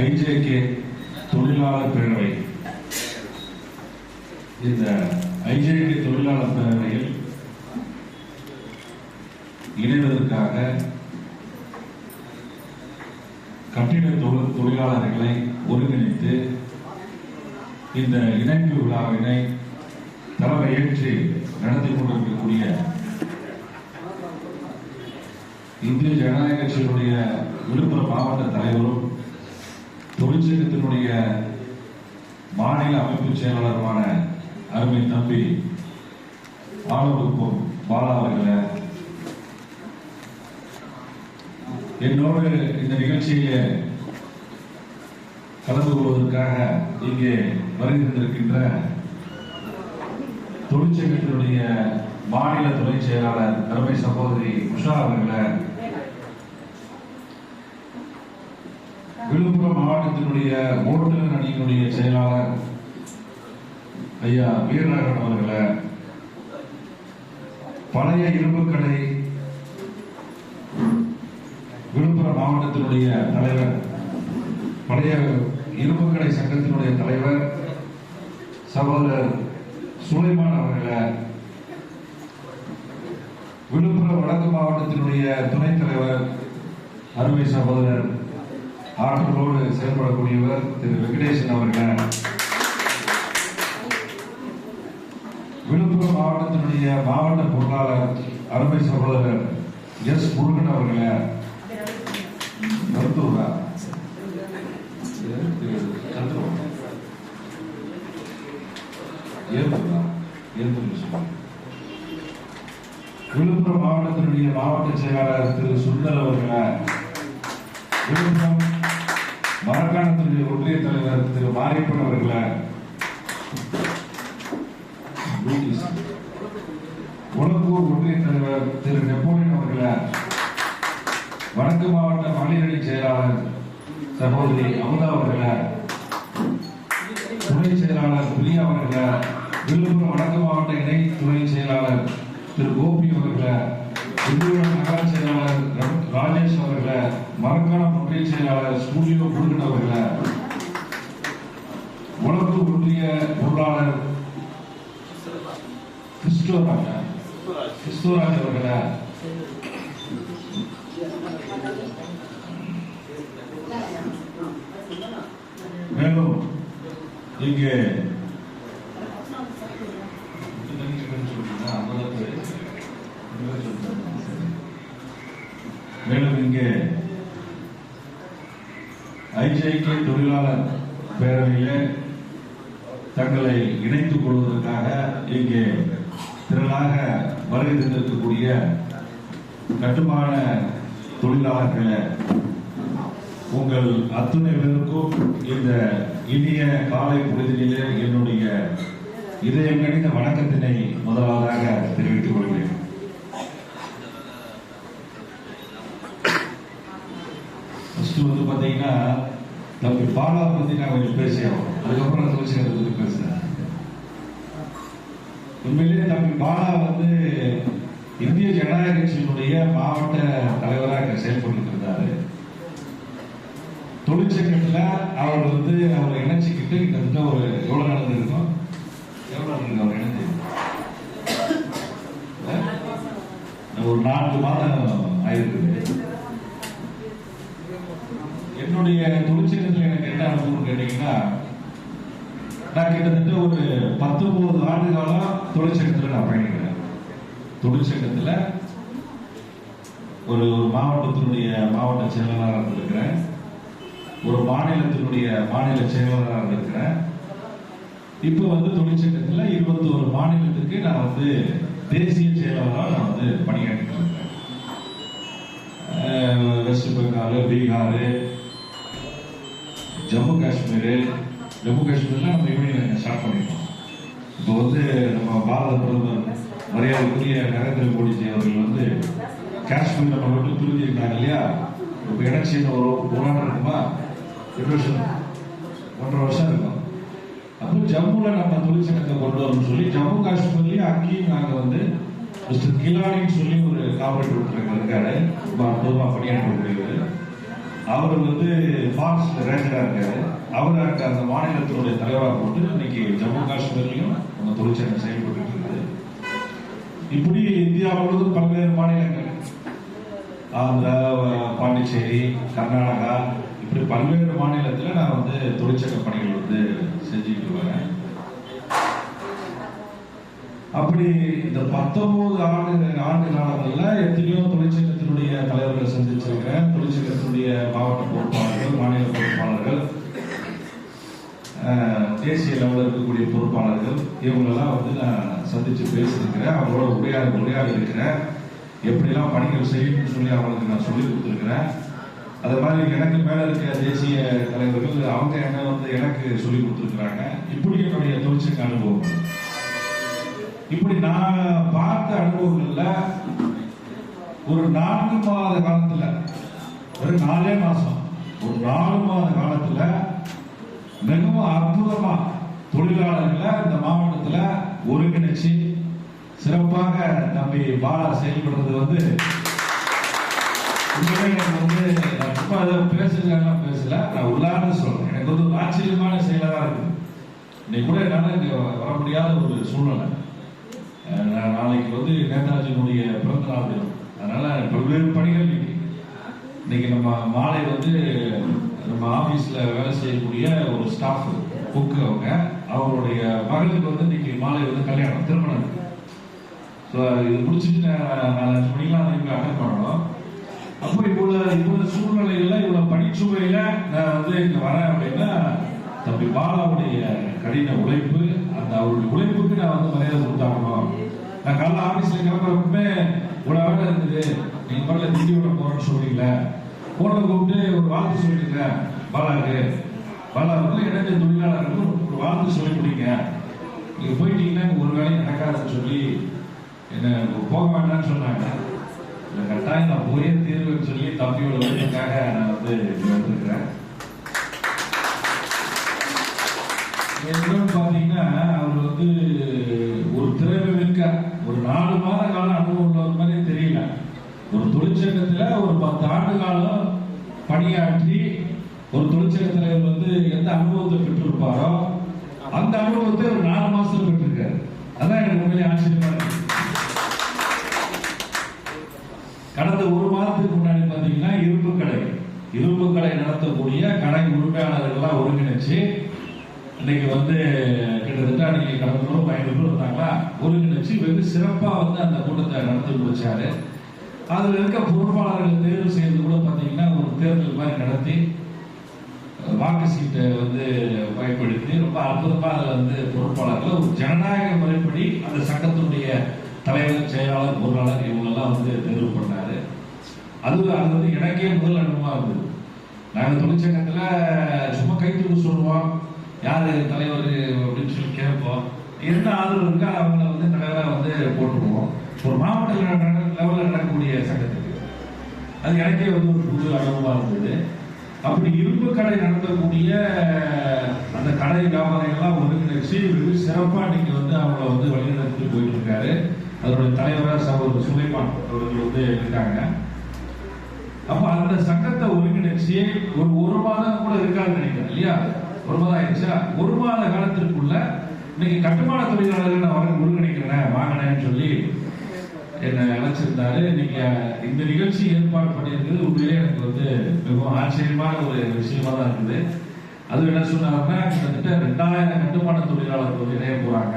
IJK தொழிலாளர் பேரவை. இந்த ஐஜேகே தொழிலாளர் பேரவையில் இணைவதற்காக கட்டிட தொழில் தொழிலாளர்களை ஒருங்கிணைத்து இந்த இணைப்பு விழாவினை தலைமையேற்று நடத்தி கொண்டிருக்கக்கூடிய இந்திய ஜனநாயக கட்சியினுடைய விழுப்புரம் மாவட்ட தலைவரும் இதனுடைய மாநில அமைப்பு செயலாளருமான அருமை தம்பி ஆளுநருக்கும் பாலா அவர்களை. என்னோடு இந்த நிகழ்ச்சியிலே கலந்து கொள்வதற்காக இங்கே வருகின்றிருக்கின்ற தொழிற்சங்கத்தினுடைய மாநில துணை செயலாளர் அருமை சகோதரி உஷா அவர்களை. விழுப்புரம் மாவட்டத்தினுடைய ஓட்டுநர் அணியினுடைய செயலாளர் ஐயா வீரராகவன் அவர்களை பழைய இரும்புக்கடை விழுப்புரம் மாவட்டத்தினுடைய தலைவர் பழைய இரும்புக்கடை சங்கத்தினுடைய தலைவர் சகோதரர் சுலைமான் அவர்களை விழுப்புரம் வடக்கு மாவட்டத்தினுடைய துணைத் தலைவர் அருமை சகோதரர் ஆற்றலோடு செயல்படக்கூடியவர் திரு வெங்கடேசன் அவர்கள். விழுப்புரம் மாவட்டத்தினுடைய மாவட்ட பொருளாளர் அருமை சகோதரர் எஸ் முருகன் அவர்களை. மருத்துவரா விழுப்புரம் மாவட்டத்தினுடைய மாவட்ட செயலாளர் திரு சுந்தர் அவர்களை. விழுப்புரம் மரக்காணத்தினுடைய ஒன்றிய தலைவர் திரு மாரியப்பன் அவர்களை உலகூர் ஒன்றிய தலைவர் திரு நெப்போலியன் அவர்களை வடக்கு மாவட்ட மகளிரணி செயலாளர் சகோதரி அமுதா அவர்களை துணை செயலாளர் பிரியா அவர்களை விழுப்புரம் வடக்கு மாவட்ட இணை துணை செயலாளர் திரு கோபி அவர்களை விழுப்புரம் நகர செயலாளர் ராஜேஷ் அவர்களை மரக்காணம் செயலாளர் ஸ்டூடியோ முருகன் அவர்களை உலகு ஒன்றிய பொருளாளர் கிறிஸ்டோராஜா கிறிஸ்துவராஜ் அவர்களை மேலும் இங்கே மேலும் இங்கே ஐஜேகே தொழிலாளர் பேரவையிலே தங்களை இணைத்துக் கொள்வதற்காக இங்கே திரளாக வருகை தந்திருக்கக்கூடிய கட்டுமான தொழிலாளர்களை உங்கள் அத்துணை பேருக்கும் இந்த இனிய காலை பொழுதிலே என்னுடைய இதயம் கணிந்த வணக்கத்தினை முதலாவதாக தெரிவித்துக் கொள்கிறேன். ஃபர்ஸ்ட் வந்து பார்த்தீங்கன்னா நம்ம பாலா பற்றி நான் கொஞ்சம் பேசியாகும் அதுக்கப்புறம் நான் தொழிற்சங்கத்தை பத்தி பேசுறேன். உண்மையிலேயே தம்பி பாலா வந்து இந்திய ஜனநாயக கட்சியினுடைய மாவட்ட தலைவராக செயல்பட்டு இருந்தாரு. தொழிற்சங்கத்துல அவர் வந்து அவரை இணைச்சிக்கிட்டு கிட்டத்தட்ட ஒரு எவ்வளோ நடந்து எவ்வளோ எவ்வளவு நடந்து அவர் இணைஞ்சு ஒரு நான்கு மாதம் ஆயிருக்குது. என்னுடைய தொழிற்சங்கத்தில் எனக்கு என்ன அனுபவம் கேட்டீங்கன்னா நான் கிட்டத்தட்ட ஒரு பத்தொன்பது ஆண்டு காலம் தொழிற்சங்கத்தில் நான் பயணிக்கிறேன். தொழிற்சங்கத்தில் ஒரு மாவட்டத்தினுடைய மாவட்ட செயலாளராக இருந்திருக்கிறேன். ஒரு மாநிலத்தினுடைய மாநில செயலாளராக இருக்கிறேன் இப்போ வந்து தொழிற்சங்கத்தில் இருபத்தோரு மாநிலத்துக்கு நான் வந்து தேசிய செயலாளராக நான் வந்து பணியாற்றிக்கிறேன். வெஸ்ட் பெங்கால் பீகார் ஜம்மு காஷ்மீர் ஜம்மு காஷ்மீர்லாம் நம்ம யூனியன் ஸ்டார்ட் பண்ணிட்டோம் இப்போ வந்து நம்ம பாரத பிரதமர் மரியாதைக்குரிய நரேந்திர மோடிஜி அவர்கள் வந்து காஷ்மீர் நம்ம விட்டு பிரிஞ்சிருக்காங்க இல்லையா? இப்போ எலெக்ஷன் ஒரு ஒரு இருக்குமா ரெண்டு வருஷம் ஒன்றரை வருஷம் இருக்கும். அப்போ ஜம்முல நம்ம தொழிற்சங்கத்தை கொண்டு வரணும்னு சொல்லி ஜம்மு காஷ்மீர்லயும் அங்கேயும் நாங்கள் வந்து மிஸ்டர் கிலானின்னு சொல்லி ஒரு காவல் ஒருத்தர் இருக்காரு ரொம்ப அற்புதமா பணியாற்றக்கூடியவர் அவர் வந்து ஃபாரஸ்ட் ரேஞ்சரா இருக்காரு. அவர் அங்க அந்த மாநிலத்தினுடைய தலைவராக போட்டு இன்னைக்கு ஜம்மு காஷ்மீர்லயும் நம்ம தொழிற்சங்கம் செயல்பட்டு இருக்குது இப்படி இந்தியா முழுவதும் பல்வேறு மாநிலங்கள் ஆந்திரா பாண்டிச்சேரி கர்நாடகா இப்படி பல்வேறு மாநிலத்தில் நான் வந்து தொழிற்சங்க பணிகள் வந்து செஞ்சுக்கிட்டு வரேன். அப்படி இந்த பத்தொன்பது ஆண்டு ஆண்டு காலங்கள்ல எத்தனையோ தொழிற்சங்கத்தினுடைய தலைவர்களை சந்திச்சிருக்கிறேன். தொழிற்சங்கத்தினுடைய மாவட்ட பொறுப்பாளர்கள் மாநில பொறுப்பாளர்கள் தேசிய லெவலில் இருக்கக்கூடிய பொறுப்பாளர்கள் இவங்களெல்லாம் வந்து நான் சந்திச்சு பேசியிருக்கிறேன். அவங்களோட உரையாக உரையாக இருக்கிறேன். எப்படிலாம் பணிகள் செய்யணும்னு சொல்லி அவங்களுக்கு நான் சொல்லி கொடுத்துருக்கிறேன். அது மாதிரி எனக்கு மேலே இருக்க தேசிய தலைவர்கள் அவங்க என்ன வந்து எனக்கு சொல்லி கொடுத்துருக்குறாங்க. இப்படி என்னுடைய தொழிற்சங்க அனுபவம் இப்படி நான் பார்த்த அனுபவங்கள்ல ஒரு நான்கு மாத காலத்துல ஒரு நாலே மாசம் ஒரு நாலு மாத காலத்துல மிகவும் அற்புதமா தொழிலாளர்களை இந்த மாவட்டத்துல ஒருங்கிணைச்சு சிறப்பாக தம்பி பாலா செயல்படுறது வந்து எனக்கு வந்து சும்மா ஏதோ பேசல நான் உள்ளார்ந்து சொல்றேன். எனக்கு வந்து ஒரு ஆச்சரியமான செயலாக இருக்கு. இன்னைக்கு கூட என்னால வர முடியாத ஒரு சூழ்நிலை. நாளைக்கு வந்து நேதாஜியினுடைய பிறந்த நாள் தினம் அதனால பல்வேறு பணிகள் இன்னைக்கு இன்னைக்கு நம்ம மாலை வந்து நம்ம ஆபீஸ்ல வேலை செய்யக்கூடிய ஒரு ஸ்டாஃப் குக்கு அவங்க. அவங்களுடைய மகளுக்கு வந்து இன்னைக்கு மாலை வந்து கல்யாணம் திருமணம். ஸோ இது முடிச்சுட்டு நான் அஞ்சு மணிக்கெல்லாம் அதை அட்டன் பண்ணணும் அப்போ இவ்வளோ இவ்வளோ சூழ்நிலையில் இவ்வளோ பணிச்சுமையில நான் வந்து இங்கே வரேன் அப்படின்னா தம்பி பாலாவுடைய கடின உழைப்பு அந்த அவருடைய உழைப்புக்கு நான் வந்து மரியாதை கொடுத்தாகணும் நான் காலைல ஆபீஸ்ல கிளம்புறப்பமே இவ்வளவு வேலை இருக்குது நீங்க பரவாயில்ல திண்டி விட போறேன்னு சொல்றீங்கள. போன கூப்பிட்டு ஒரு வாழ்த்து சொல்லிடுங்க பாலாவுக்கு. பாலா வந்து இடைஞ்ச தொழிலாளர்களுக்கு ஒரு வாழ்த்து சொல்லி கொடுங்க. நீங்க போயிட்டீங்கன்னா ஒரு வேலையும் நடக்காதுன்னு சொல்லி என்ன போக வேண்டாம்னு சொன்னாங்க. கட்டாயம் நான் போயே தீர்வுன்னு சொல்லி தம்பியோட உதவிக்காக நான் வந்து வந்திருக்கிறேன். என்னன்னு பாத்தீங்கன்னா அவர் வந்து ஒரு திறமை மிக்க ஒரு நாலு மாத காலம் அனுபவம் உள்ளவர் மாதிரி தெரியல. ஒரு தொழிற்சங்கத்துல ஒரு பத்து ஆண்டு காலம் பணியாற்றி ஒரு தொழிற்சங்க தலைவர் வந்து எந்த அனுபவத்தை பெற்றிருப்பாரோ அந்த அனுபவத்தை ஒரு நாலு மாசத்துல பெற்றிருக்காரு. அதான் எனக்கு உண்மையிலே ஆச்சரியமா இருக்கு. கடந்த ஒரு மாதத்துக்கு முன்னாடி பாத்தீங்கன்னா இரும்பு கடை. இரும்பு கடை நடத்தக்கூடிய கடை உரிமையாளர்கள்லாம் ஒருங்கிணைச்சு இன்னைக்கு வந்து கிட்டத்தட்ட அன்னைக்கு கடந்த நூறு ஐநூறு பேர் இருந்தாங்களா ஒருங்கிணைச்சு வெகு சிறப்பா வந்து அந்த கூட்டத்தை நடத்தி முடிச்சாரு. அதுல இருக்க பொறுப்பாளர்கள் தேர்வு செய்யறது கூட பாத்தீங்கன்னா ஒரு தேர்தல் மாதிரி நடத்தி வாக்கு சீட்டை வந்து பயன்படுத்தி ரொம்ப அற்புதமா அதுல வந்து பொறுப்பாளர்கள் ஒரு ஜனநாயக முறைப்படி அந்த சட்டத்தினுடைய தலைவர் செயலாளர் பொருளாளர் இவங்களெல்லாம் வந்து தேர்வு பண்ணாரு. அது அது வந்து எனக்கே முதல் அனுபவமா இருந்தது. நாங்க தொழிற்சங்கத்துல சும்மா கைத்தூக்கு சொல்லுவோம். யார் தலைவர் அப்படின்னு சொல்லி கேட்போம். என்ன ஆதரவு இருக்கோ அவங்கள வந்து தலைவராக வந்து போட்டுருவோம் ஒரு மாவட்ட லெவலில் நடக்கக்கூடிய சங்கத்துக்கு. அது எனக்கே வந்து ஒரு புது அனுபவமாக இருந்தது. அப்படி இரும்பு கடை நடத்தக்கூடிய அந்த கடை வியாபாரிகள்லாம் ஒருங்கிணைச்சு வெகு சிறப்பாக இன்னைக்கு வந்து அவங்கள வந்து வழிநடத்தி போயிட்டு இருக்காரு அதனுடைய தலைவராக சகோதரர் சுலைமான் அவர்கள் வந்து இருக்காங்க. அப்போ அந்த சங்கத்தை ஒருங்கிணைச்சு ஒரு ஒரு மாதம் கூட இருக்காதுன்னு நினைக்கிறேன் இல்லையா? ஒரு ஒரு மாத காலத்திற்குள்ள இன்னைக்கு கட்டுமான தொழிலாளர்கள் நான் வர ஒருங்கிணைக்கிறேன் வாங்கினேன்னு சொல்லி என்னை அழைச்சிருந்தாரு. நீங்க இந்த நிகழ்ச்சி ஏற்பாடு பண்ணியிருக்கிறது உண்மையிலே எனக்கு வந்து மிகவும் ஆச்சரியமான ஒரு விஷயமா தான் இருக்குது. அது என்ன சொன்னாருன்னா கிட்டத்தட்ட ரெண்டாயிரம் கட்டுமான தொழிலாளர்கள் வந்து இணைய போறாங்க.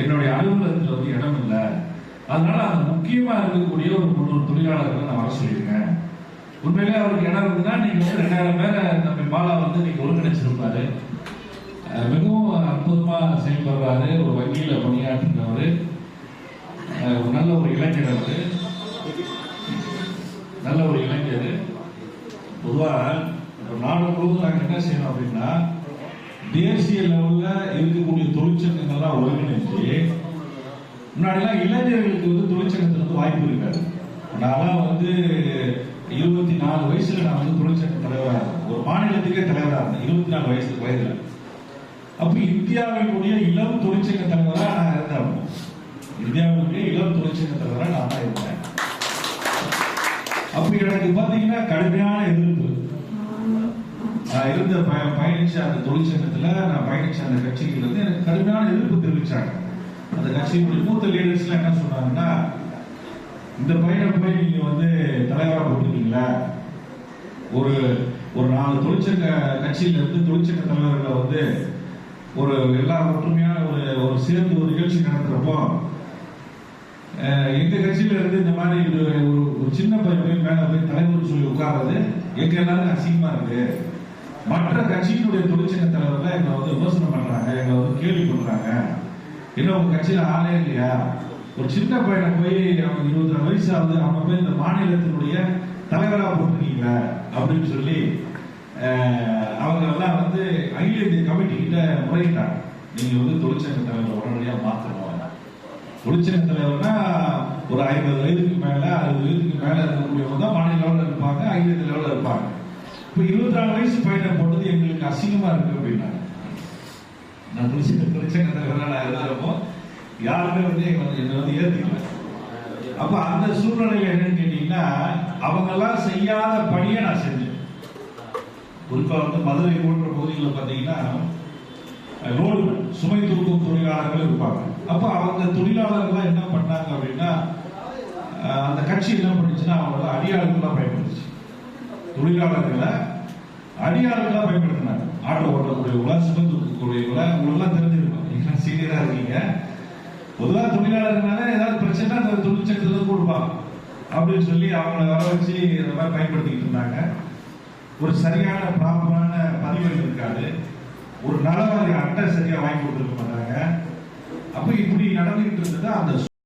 என்னுடைய அலுவலகத்தில் வந்து இடம் இல்லை. அதனால அது முக்கியமா இருக்கக்கூடிய ஒரு முன்னூறு தொழிலாளர்களை நான் வர சொல்லியிருக்கேன். உண்மையிலே அவருக்கு இடம் இருந்ததுன்னா நீங்க வந்து ரெண்டாயிரம் பேரை நம்ம மாலா வந்து நீங்க ஒரு அஹ் மிகவும் அற்புதமாக செயல்படுறாரு ஒரு வங்கியில் பணியாற்றுறவர் ஒரு நல்ல ஒரு இளைஞர் அவர். நல்ல ஒரு இளைஞர். பொதுவாக நாடு முழுவதும் நாங்கள் என்ன செய்யணும் அப்படின்னா தேசிய லெவலில் இருக்கக்கூடிய தொழிற்சங்கங்கள்லாம் ஒருங்கிணைச்சு முன்னாடிலாம் இளைஞர்களுக்கு வந்து தொழிற்சங்கத்தில் வந்து வாய்ப்பு இருக்காது. நான்லாம் வந்து இருபத்தி நாலு வயசுல நான் வந்து தொழிற்சங்க தலைவராக ஒரு மாநிலத்துக்கே தலைவராக இருந்தேன். இருபத்தி நாலு வயசு வயதுல. அப்ப இந்தியாவினுடைய இளம் தொழிற்சங்க தலைவராக நான் இருந்தேன். அப்போ. இந்தியாவினுடைய இளம் தொழிற்சங்க தலைவராக நான் தான் இருந்தேன். அப்ப எனக்கு பாத்தீங்கன்னா கடுமையான எதிர்ப்பு. நான் இருந்த பய- பயணிச்ச அந்த தொழிற்சங்கத்துல நான் பயணிச்ச அந்த கட்சிகள் வந்து எனக்கு கடுமையான எதிர்ப்பு தெரிவிச்சாங்க. அந்த கட்சியினுடைய மூத்த லீடர்ஸ்லாம் என்ன சொன்னாங்கன்னா இந்த பையனை போய் நீங்க வந்து தலைவரா போட்டுருக்கீங்களா? ஒரு ஒரு நாலு தொழிற்சங்க கட்சியில இருந்து தொழிற்சங்க தலைவர்களை வந்து ஒரு எல்லா ஒற்றுமையான ஒரு ஒரு சேர்ந்து ஒரு நிகழ்ச்சி நடத்துறப்போ எங்க கட்சியில இருந்து இந்த மாதிரி ஒரு ஒரு- சின்ன பையன் போய் மேல போய் தலைவர் சொல்லி உட்கார்றது எங்க எல்லாரும் அசிங்கமா இருக்கு. மற்ற கட்சியினுடைய தொழிற்சங்க தலைவர்கள் எங்களை வந்து விமர்சனம் பண்றாங்க எங்களை வந்து கேள்வி பண்றாங்க. என்ன உங்க கட்சியில ஆளே இல்லையா? ஒரு சின்ன பையனை போய் அவன் இருபத்தி வயசு ஆகுது அவனை போய் இந்த மாநிலத்தினுடைய தலைவராக போட்டுருக்கீங்களா அப்படின்னு சொல்லி அவங்க எல்லாம் வந்து அகில இந்திய கமிட்டி கிட்ட முறையிட்டாங்க. நீங்க வந்து தொழிற்சங்க தலைவர் உடனடியாக மாத்தணும் தொழிற்சங்க தலைவர்னா ஒரு ஐம்பது வயதுக்கு மேல அறுபது வயதுக்கு மேல இருக்கக்கூடியவங்க தான் மாநில லெவலில் இருப்பாங்க அகில இந்திய லெவலில் இருப்பாங்க. இப்போ இருபத்தி நாலு வயசு பையனை போட்டது எங்களுக்கு அசிங்கமா இருக்கு அப்படின்னாங்க. நான் தொழிற்சங்க தொழிற்சங்க தலைவராக நான் யாருமே வந்து என்னை வந்து ஏற்றுக்கல அப்ப அந்த சூழ்நிலையில என்னன்னு கேட்டீங்கன்னா அவங்க எல்லாம் செய்யாத பணியை நான் செஞ்சேன். குறிப்பா வந்து மதுரை போன்ற பகுதிகளில் பார்த்தீங்கன்னா ரோடு சுமை தூக்கும் தொழிலாளர்கள் இருப்பாங்க. அப்ப அவங்க தொழிலாளர்கள் என்ன பண்ணாங்க அப்படின்னா அந்த கட்சி என்ன பண்ணுச்சுன்னா அவங்கள அடியாளுக்கெல்லாம் பயன்படுத்துச்சு. தொழிலாளர்களை அடியாளுக்கெல்லாம் பயன்படுத்தினாங்க. ஆட்டோ ஓட்டக்கூடியவங்களா சுமை தூக்கக்கூடியவங்களா உங்களெல்லாம் தெரிஞ்சிருக்கும் நீங்க சீனியரா இருக்கீங்க. பொதுவாக தொழிலாளர்கள்னால ஏதாவது பிரச்சனை அந்த தொழிற்சங்கத்தில் கொடுப்பாங்க அப்படின்னு சொல்லி அவங்கள வர வச்சு இந்த மாதிரி பயன்படுத்திக்கிட்டு இருந்தாங்க. ஒரு சரியான ப்ராப்பரான பதிவுகள் இருக்காது ஒரு நலவாரி அட்டை சரியாக வாங்கி கொடுத்துருக்க மாட்டாங்க. அப்போ இப்படி நடந்துகிட்டு இருந்தது அந்த